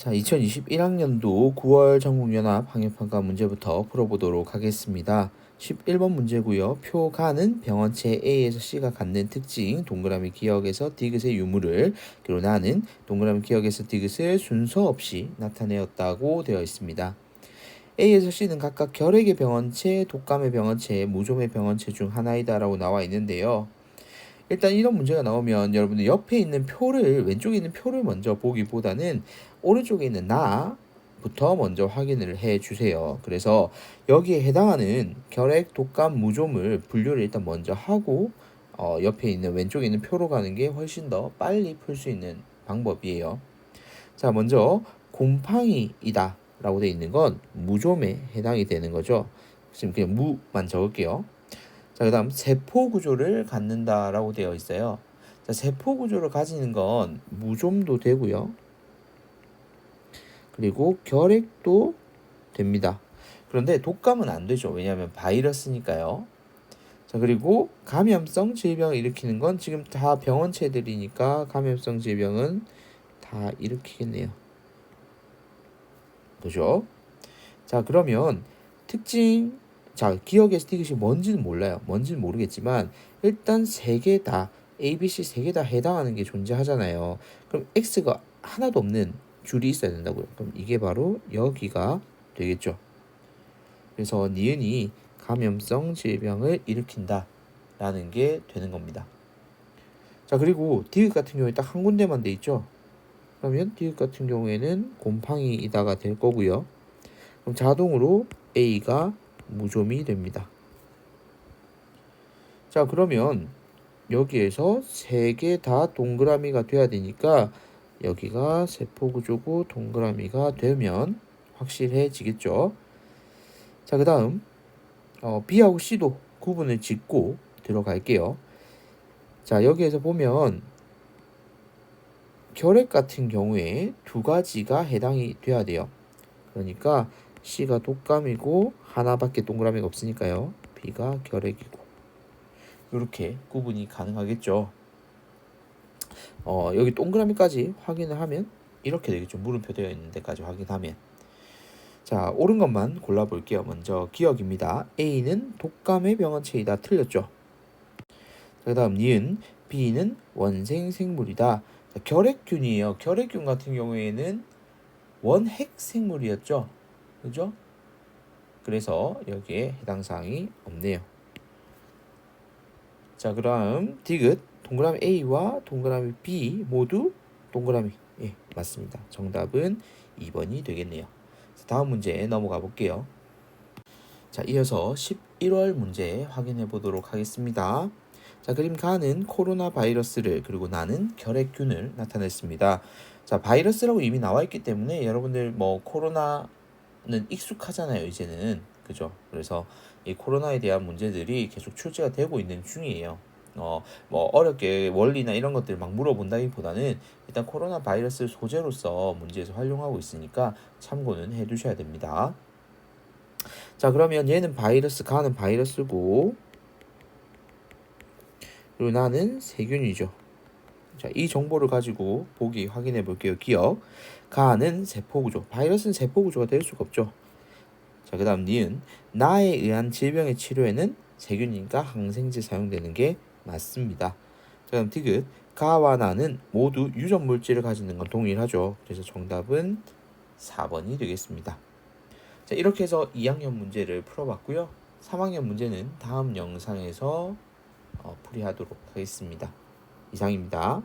자, 2021학년도 9월 전국연합 학력평가 문제부터 풀어보도록 하겠습니다. 11번 문제고요. 표가는 병원체 A에서 C가 갖는 특징, 동그라미 기억에서 디귿의 유무를, 그리고 나는 동그라미 기억에서 디귿을 순서 없이 나타내었다고 되어 있습니다. A에서 C는 각각 결핵의 병원체, 독감의 병원체, 무좀의 병원체 중 하나이다라고 나와 있는데요. 일단 이런 문제가 나오면 여러분들 옆에 있는 표를 왼쪽에 있는 표를 먼저 보기보다는 오른쪽에 있는 나부터 먼저 확인을 해 주세요. 그래서 여기에 해당하는 결핵, 독감, 무좀을 분류를 일단 먼저 하고 어, 옆에 있는 왼쪽에 있는 표로 가는 게 훨씬 더 빨리 풀 수 있는 방법이에요. 자, 먼저 곰팡이이다 라고 되어 있는 건 무좀에 해당이 되는 거죠. 지금 그냥 무만 적을게요. 자, 그 다음 세포 구조를 갖는다라고 되어 있어요. 자, 세포 구조를 가지는 건 무좀도 되고요. 그리고 결핵도 됩니다. 그런데 독감은 안 되죠. 왜냐하면 바이러스니까요. 자, 그리고 감염성 질병을 일으키는 건 지금 다 병원체들이니까 감염성 질병은 다 일으키겠네요. 그죠? 자, 그러면 특징 자, 기억의 스티그이 뭔지는 몰라요. 뭔지는 모르겠지만 일단 세 개 다 A, B, C 세 개 다 해당하는 게 존재하잖아요. 그럼 X가 하나도 없는 줄이 있어야 된다고요. 그럼 이게 바로 여기가 되겠죠. 그래서 니은이 감염성 질병을 일으킨다 라는 게 되는 겁니다. 자 그리고 디귿 같은 경우에 딱 한 군데만 돼 있죠. 그러면 디귿 같은 경우에는 곰팡이이다가 될 거고요. 그럼 자동으로 A가 무좀이 됩니다. 자 그러면 여기에서 세 개 다 동그라미가 돼야 되니까 여기가 세포 구조고 동그라미가 되면 확실해지겠죠. 자, 그 다음 어, B하고 C도 구분을 짓고 들어갈게요. 자, 여기에서 보면 결핵 같은 경우에 두 가지가 해당이 돼야 돼요. 그러니까 C가 독감이고 하나밖에 동그라미가 없으니까요. B가 결핵이고 이렇게 구분이 가능하겠죠. 어, 여기 동그라미까지 확인을 하면 이렇게 되겠죠. 물음표 되어 있는 데까지 확인하면. 자, 옳은 것만 골라볼게요. 먼저 기억입니다. A는 독감의 병원체이다. 틀렸죠. 그 다음 니은 B는 원생생물이다. 자, 결핵균이에요. 결핵균 같은 경우에는 원핵생물이었죠. 그죠? 그래서 여기에 해당 사항이 없네요. 자, 그럼 디귿 동그라미 A와 동그라미 B 모두 동그라미 예 맞습니다. 정답은 2번이 되겠네요. 다음 문제 넘어가 볼게요. 자 이어서 11월 문제 확인해 보도록 하겠습니다. 자 그림 가는 코로나 바이러스를 그리고 나는 결핵균을 나타냈습니다. 자 바이러스라고 이미 나와 있기 때문에 여러분들 뭐 코로나 는 익숙하잖아요 이제는 그죠? 그래서 이 코로나에 대한 문제들이 계속 출제가 되고 있는 중이에요. 어, 뭐 어렵게 원리나 이런 것들 막 물어본다기 보다는 일단 코로나 바이러스 소재로서 문제에서 활용하고 있으니까 참고는 해 두셔야 됩니다. 자, 그러면 얘는 바이러스, 가는 바이러스고 그리고 나는 세균이죠. 자, 이 정보를 가지고 보기 확인해 볼게요. 기억. 가는 세포 구조. 바이러스는 세포 구조가 될 수가 없죠. 자, 그 다음 니은. 나에 의한 질병의 치료에는 세균이니까 항생제 사용되는 게 맞습니다. 자, 그럼 디귿 가와 나는 모두 유전 물질을 가지는 건 동일하죠. 그래서 정답은 4번이 되겠습니다. 자, 이렇게 해서 2학년 문제를 풀어봤고요. 3학년 문제는 다음 영상에서 어, 풀이하도록 하겠습니다. 이상입니다.